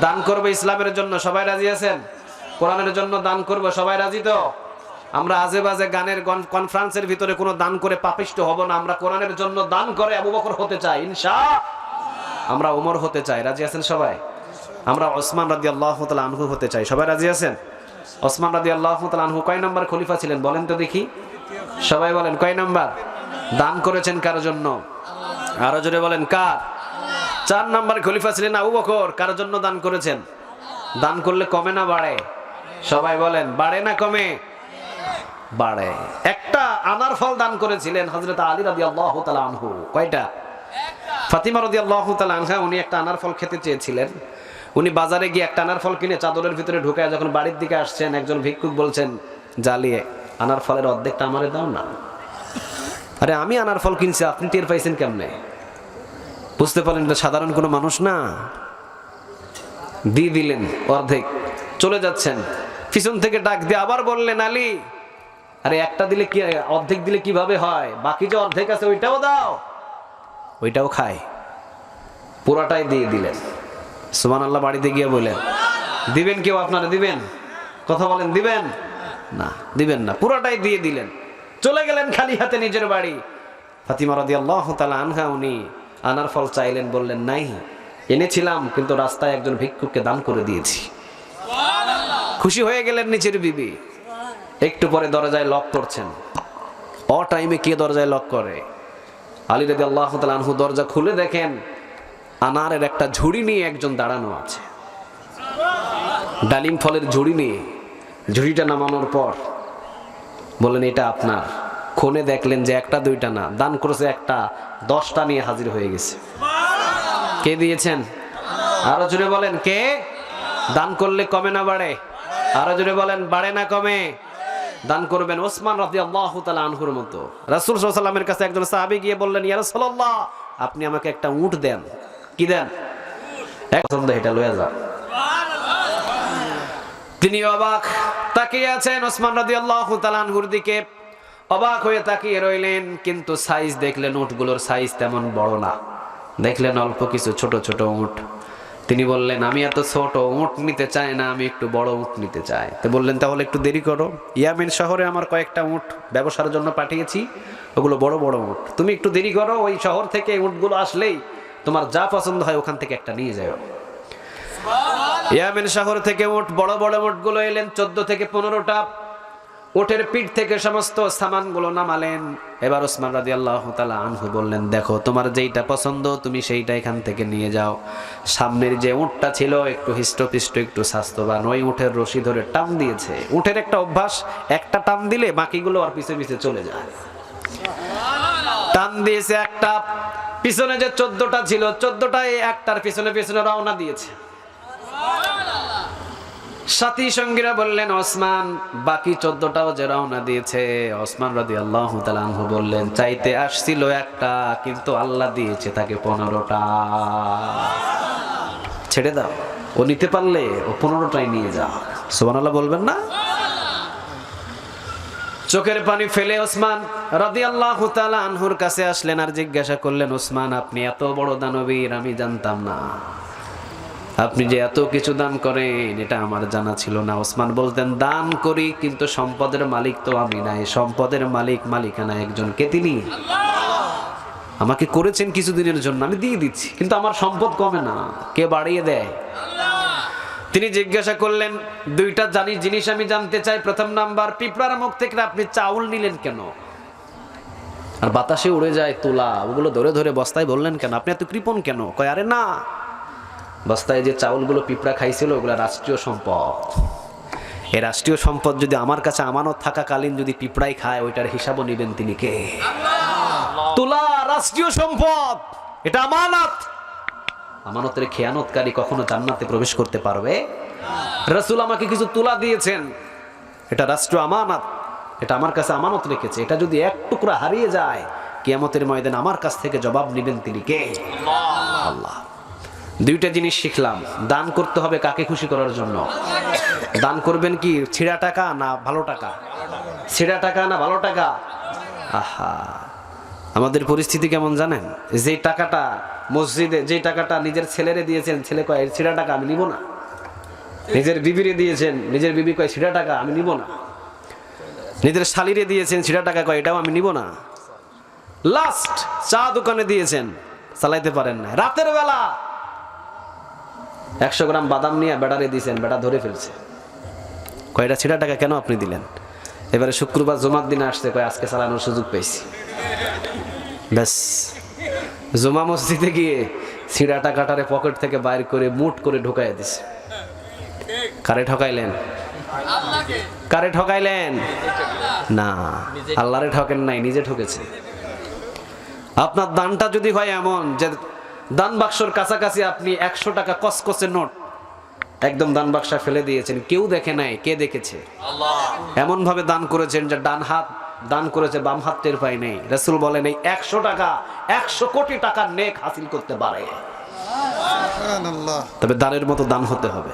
দান করব ইসলামের জন্য, সবাই রাজি আছেন? কোরআনের জন্য দান করব, সবাই রাজি তো? আমরা আজে বাজে গানের গন- কনফারেন্সের ভিতরে কোনো দান করে পাপিষ্ট হব না, আমরা কোরআনের জন্য দান করে আবু বকর হতে চাই, ইনশা আমরা ওমর হতে চাই, রাজি আছেন সবাই? আমরা ওসমান রাদি আল্লাহ আনহু হতে চাই, সবাই রাজি আছেন? ওসমান রাদি আল্লাহ আনহু কয় নম্বর খলিফা ছিলেন, বলেন তো দেখি। সবাই বলেন, কয় নম্বর? দান করেছেন কার জন্য? আরও জোরে বলেন, কার? চার নাম্বার খলিফা ছিলেন আবু বকর। কার জন্য দান করেছেন? দান করলে কমে না বাড়ে? সবাই বলেন, বাড়ে না কমে? বাড়ে। একটা আনার ফল দান করেছিলেন হজরত আলী রাদি আল্লাহ আনহু। কয়টা? ফাতিমা রদি আল্লাহ আনহা, উনি একটা আনার ফল খেতে চেয়েছিলেন। উনি বাজারে গিয়ে একটা আনার ফল কিনে চাদরের ভিতরে ঢুকে যখন বাড়ির দিকে আসছেন, একজন ভিক্ষুক বলছেন জ্বালিয়ে আনার ফলের অর্ধেকটা আমারে দাও না। আরে, আমি আনার ফল কিনছি, আপনি টের পাইছেন কেমনে? বুঝতে পারলেন এটা সাধারণ কোনো মানুষ না? দিয়ে দিলেন অর্ধেক। চলে যাচ্ছেন। পিছন থেকে ডাক দিয়ে আবার বললেন, আলী, আরে একটা দিলে কি, অর্ধেক দিলে কীভাবে হয়? বাকি যে অর্ধেক আছে ওইটাও দাও। ওইটাও খায়। পুরাটাই দিয়ে দিলেন। সুমান আল্লাহ বাড়িতে গিয়ে বললেন, দিবেন কেউ আপনারা? দিবেন? কথা বলেন, দিবেন? না দিবেন না। পুরাটাই দিয়ে দিলেন। চলে গেলেন খালি হাতে নিজের বাড়ি। ফাতিমা রাদি আল্লাহ তালা আনহা উনি আনার ফল চাইলেন, বললেন, নাই, এনেছিলাম, কিন্তু রাস্তায় একজন ভিক্ষুককে দান করে দিয়েছি। খুশি হয়ে গেলেন নিচের বিবি। একটু পরে দরজায় লক করছেন। অ টাইমে কে দরজায় লক করে? আলী রাদি আল্লাহ আনহু দরজা খুলে দেখেন, আনারের একটা ঝুড়ি নিয়ে একজন দাঁড়ানো আছে। ডালিম ফলের ঝুড়ি নিয়ে। ঝুড়িটা নামানোর পর বললেন, এটা আপনার। খনে দেখলেন যে একটা দুইটা না দান করেছে একটা দশটা নিয়ে হাজির হয়ে গেছে। কে দিয়েছেন? আরও জোরে বলেন কে? দান করলে কমে না বাড়ে? আরও জোরে বলেন বাড়ে না কমে? দান করবেন ওসমান রাজি আল্লাহ আনহুর মতো। রাসুল সাল্লামের কাছে একজন সাহাবি গিয়ে বললেন ইয়া রাসূলুল্লাহ আপনি আমাকে একটা উট দেন। কি দেন? এক পছন্দ এটা লয়ে যান তিনি অবাক তাকিয়ে আছেন ওসমান রাজি আল্লাহ আনহুর দিকে। অবাক হয়ে তাকিয়ে রইলেন, কিন্তু সাইজ দেখলেন উটগুলোর সাইজ তেমন বড় না। দেখলেন অল্প কিছু ছোট ছোট উট। তিনি বললেন, আমি এত ছোট, উট নিতে চাই না, আমি একটু বড় উট নিতে চাই। তো বললেন, তাহলে একটু দেরি করো। ইয়ামিন শহরে আমার কয়েকটা উট ব্যবসার জন্য পাঠিয়েছি, ওগুলো বড় বড় উট। তুমি একটু দেরি করো, ওই শহর থেকে উটগুলো আসলেই তোমার যা পছন্দ হয় ওখান থেকে একটা নিয়ে যাও। ইয়ামেন শহর থেকে উট, বড় বড় উটগুলো এলেন, চোদ্দ থেকে পনেরোটা উটের পিঠ থেকে সমস্ত সামানগুলো নামালেন। এবার ওসমান রাজি আল্লাহ তালা আনহু বললেন, দেখো, তোমার যেইটা পছন্দ, তুমি সেইটা এখান থেকে নিয়ে যাও। সামনের যে উটটা ছিল, একটু হিষ্টপিষ্ট, একটু স্বাস্থ্যবান, ওই উঠের রশি ধরে টান দিয়েছে। উঠের একটা অভ্যাস, একটা টান দিলে বাকিগুলো আর পিছে পিছে চলে যায়। টান দিয়েছে একটা, পিছনে যে চোদ্দটা ছিল চোদ্দটাই একটার পিছনে পিছনে রওনা দিয়েছে। সাথী সঙ্গীরা বললেন, ওসমান, বাকি চোদ্দটাও যে রওনা দিয়েছে। ওসমান রাদি আল্লাহ তালানহু বললেন, চাইতে আসছিল একটা, কিন্তু আল্লাহ দিয়েছে তাকে পনেরোটা। ছেড়ে দাও, ও নিতে পারলে ও পনেরোটাই নিয়ে যা সোমান আল্লাহ বলবেন না? চোখের পানি ফেলে ওসমান রাদি আল্লাহ আনহুর কাছে আসলেন আর জিজ্ঞাসা করলেন, ওসমান, আপনি এত বড় দানবীর, আমি জানতাম না। আপনি যে এত কিছু দান করেন, এটা আমার জানা ছিল না। ওসমান বলতেন, দান করি, কিন্তু সম্পদের মালিক তো আমি নাই সম্পদের মালিক, মালিকানা একজন কে তিনি আমাকে করেছেন কিছুদিনের জন্য। আমি দিয়ে দিচ্ছি, কিন্তু আমার সম্পদ কমে না। কে বাড়িয়ে দেয়? তিনি জিজ্ঞাসা করলেন, দুইটা জানি, জিনিস আমি জানতে চাই। প্রথম নাম্বার, পিঁপড়ার মুখ থেকে আপনি চাউল নিলেন কেন? আর বাতাসে উড়ে যায় তুলা। ওগুলো ধরে ধরে বস্তায় বললেন, কেন? আপনি এত কৃপণ কেন? কয়, আরে না বস্তায় যে চাউলগুলো পিঁপড়া খাইছিল ওগুলো রাষ্ট্রীয় সম্পদ। এ রাষ্ট্রীয় সম্পদ যদি আমার কাছে আমানত থাকাকালীন যদি পিঁপড়াই খায় ওইটার হিসাবও নেবেন তিনি কে? তোলা রাষ্ট্রীয় সম্পদ! এটা আমানত! আমানতের খেয়ানতকারী কখনো জান্নাতে প্রবেশ করতে পারবে? রাসূল আমাকে কিছু তুলা দিয়েছেন। এটা রাষ্ট্র আমানত। এটা আমার কাছে আমানত রেখেছে। এটা যদি এক টুকরা হারিয়ে যায় কিয়ামতের ময়দান আমার কাছ থেকে জবাব নেবেন তিনি কে? আল্লাহ। দুইটা জিনিস শিখলাম। দান করতে হবে কাকে খুশি করার জন্য? দান করবেন কি, ছিঁড়া টাকা না ভালো টাকা? ছিঁড়া টাকা না ভালো টাকা? আহা। আমাদের পরিস্থিতি কেমন জানেন? যে টাকাটা মসজিদে, যে টাকাটা নিজের ছেলেরে দিয়েছেন, ছেলে কয় ছিড়া টাকা আমি নিব না। নিজের বিবিরে দিয়েছেন, নিজের বিবি কয়, ছিড়া টাকা আমি নিব না। নিজের শালিরে দিয়েছেন, ছিড়া টাকা কয়, এটাও আমি নিব না। লাস্ট চা দোকানে দিয়েছেন, চালাইতে পারেন না। রাতের বেলা একশো গ্রাম বাদাম নিয়ে বেটারে দিয়েছেন বেটা ধরে ফেলছে। কয়টা ছিড়া টাকা কেন আপনি দিলেন? এবারে শুক্রবার জমার দিনে আসছে, কয়, আজকে চালানোর সুযোগ পেয়েছি। ব্যাস। জমা মসজিদে গিয়ে ছিঁড়া টাকাটারে পকেট থেকে বাইর করে মুট করে ঢুকাই দিছে। কারে ঠকাইলেন? কারে ঠকাইলেন? না, আল্লাহরে ঠকেন নাই, নিজে ঠকেছে। আপনার দানটা যদি হয় এমন যে দান বাক্সর কাছাকাছি আপনি একশো টাকা কসকসে নোট। একদম দান বাক্সা ফেলে দিয়েছেন। কেউ দেখে নাই কে দেখেছে? এমন ভাবে দান করেছেন যে ডান হাত দান করেছে বাম হাত টের পাই নেই। রসুল বলেন এই একশো টাকা একশো কোটি টাকা নেক হাসিল করতে পারে। তবে দানের মতো দান হতে হবে।